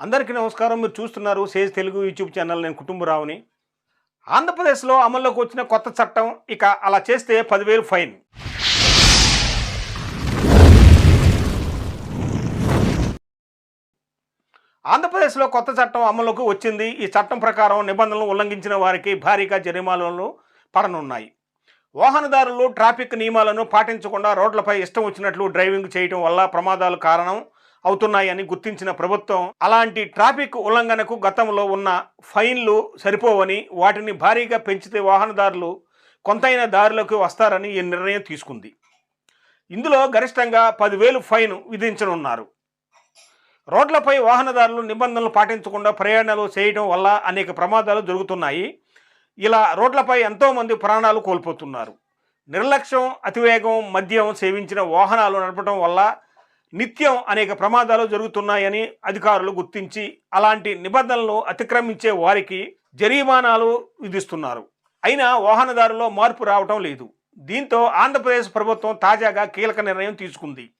అందరికీ నమస్కారం. మీరు చూస్తున్నారు సేజ్ తెలుగు యూట్యూబ్ ఛానల్. నేను కుటుంబరావుని. ఆంధ్రప్రదేశ్లో అమల్లోకి వచ్చిన కొత్త చట్టం ఇక అలా చేస్తే పదివేలు ఫైన్. ఆంధ్రప్రదేశ్లో కొత్త చట్టం అమలుకు వచ్చింది. ఈ చట్టం ప్రకారం నిబంధనలు ఉల్లంఘించిన వారికి భారీగా జరిమానాలు పడనున్నాయి. వాహనదారులు ట్రాఫిక్ నియమాలను పాటించకుండా రోడ్లపై ఇష్టం వచ్చినట్లు డ్రైవింగ్ చేయడం వల్ల ప్రమాదాలు కారణం అవుతున్నాయని గుర్తించిన ప్రభుత్వం అలాంటి ట్రాఫిక్ ఉల్లంఘనకు గతంలో ఉన్న ఫైన్లు సరిపోవని వాటిని భారీగా పెంచితే వాహనదారులు కొంతైన దారిలోకి వస్తారని ఈ నిర్ణయం తీసుకుంది. ఇందులో గరిష్టంగా పదివేలు ఫైన్ విధించనున్నారు. రోడ్లపై వాహనదారులు నిబంధనలు పాటించకుండా ప్రయాణాలు చేయడం వల్ల అనేక ప్రమాదాలు జరుగుతున్నాయి. ఇలా రోడ్లపై ఎంతోమంది ప్రాణాలు కోల్పోతున్నారు. నిర్లక్ష్యం అతివేగం మద్యం సేవించిన వాహనాలు నడపడం వల్ల నిత్యం అనేక ప్రమాదాలు జరుగుతున్నాయని అధికారులు గుర్తించి అలాంటి నిబంధనలు అతిక్రమించే వారికి జరిమానాలు విధిస్తున్నారు. అయినా వాహనదారులో మార్పు రావటం లేదు. దీంతో ఆంధ్రప్రదేశ్ ప్రభుత్వం తాజాగా కీలక నిర్ణయం తీసుకుంది.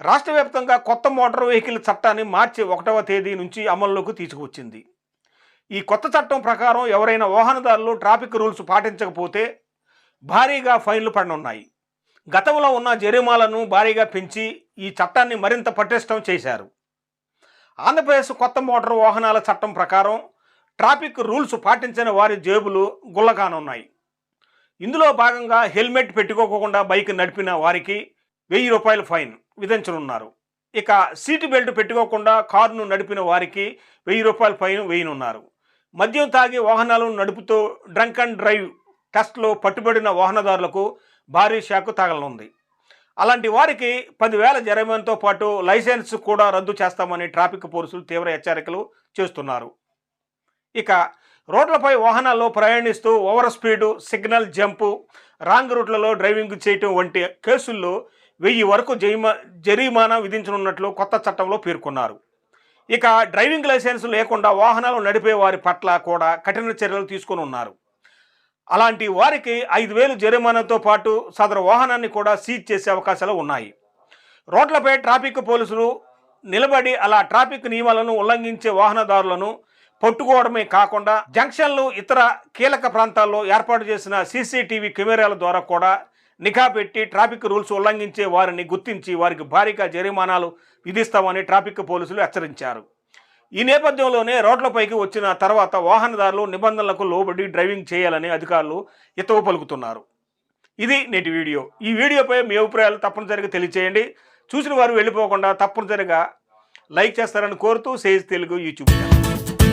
రాష్ట్ర వ్యాప్తంగా కొత్త మోటార్ వెహికల్ చట్టాన్ని మార్చి ఒకటవ తేదీ నుంచి అమల్లోకి తీసుకువచ్చింది. ఈ కొత్త చట్టం ప్రకారం ఎవరైనా వాహనదారులు ట్రాఫిక్ రూల్స్ పాటించకపోతే భారీగా ఫైన్లు పడనున్నాయి. గతంలో ఉన్న జరిమాలను భారీగా పెంచి ఈ చట్టాన్ని మరింత పటిష్టం చేశారు. ఆంధ్రప్రదేశ్ కొత్త మోటార్ వాహనాల చట్టం ప్రకారం ట్రాఫిక్ రూల్స్ పాటించని వారి జేబులు గుల్లకానున్నాయి ఇందులో భాగంగా హెల్మెట్ పెట్టుకోకుండా బైక్ నడిపిన వారికి వెయ్యి రూపాయల ఫైన్ విధించనున్నారు. ఇక సీటు బెల్ట్ పెట్టుకోకుండా కారును నడిపిన వారికి వెయ్యి రూపాయల ఫైన్ వేయనున్నారు. మద్యం తాగి వాహనాలను నడుపుతూ డ్రంక్ అండ్ డ్రైవ్ టెస్ట్లో పట్టుబడిన వాహనదారులకు భారీ షాక్ తగలనుంది. అలాంటి వారికి పదివేల జరిమానాతో పాటు లైసెన్స్ కూడా రద్దు చేస్తామని ట్రాఫిక్ పోలీసులు తీవ్ర హెచ్చరికలు చేస్తున్నారు. ఇక రోడ్లపై వాహనాల్లో ప్రయాణిస్తూ over speed signal jump wrong రూట్లలో driving చేయటం వంటి కేసుల్లో వెయ్యి వరకు జరిమా జరిమానా విధించనున్నట్లు కొత్త చట్టంలో పేర్కొన్నారు. ఇక డ్రైవింగ్ లైసెన్స్ లేకుండా వాహనాలు నడిపే వారి పట్ల కూడా కఠిన చర్యలు తీసుకొని ఉన్నారు అలాంటి వారికి ఐదు వేలు జరిమానాతో పాటు సదరు వాహనాన్ని కూడా సీజ్ చేసే అవకాశాలు ఉన్నాయి. రోడ్లపై ట్రాఫిక్ పోలీసులు నిలబడి అలా ట్రాఫిక్ నియమాలను ఉల్లంఘించే వాహనదారులను పట్టుకోవడమే కాకుండా జంక్షన్లు ఇతర కీలక ప్రాంతాల్లో ఏర్పాటు చేసిన సీసీటీవీ కెమెరాల ద్వారా కూడా నిఘా పెట్టి ట్రాఫిక్ రూల్స్ ఉల్లంఘించే వారిని గుర్తించి వారికి భారీగా జరిమానాలు విధిస్తామని ట్రాఫిక్ పోలీసులు హెచ్చరించారు. ఈ నేపథ్యంలోనే రోడ్లపైకి వచ్చిన తర్వాత వాహనదారులు నిబంధనలకు లోబడి డ్రైవింగ్ చేయాలని అధికారులు హితవు పలుకుతున్నారు. ఇది నేటి వీడియో. ఈ వీడియోపై మీ అభిప్రాయాలు తప్పనిసరిగా తెలియచేయండి. చూసిన వారు వెళ్ళిపోకుండా తప్పనిసరిగా లైక్ చేస్తారని కోరుతూ సేజ్ తెలుగు యూట్యూబ్ ఛానల్.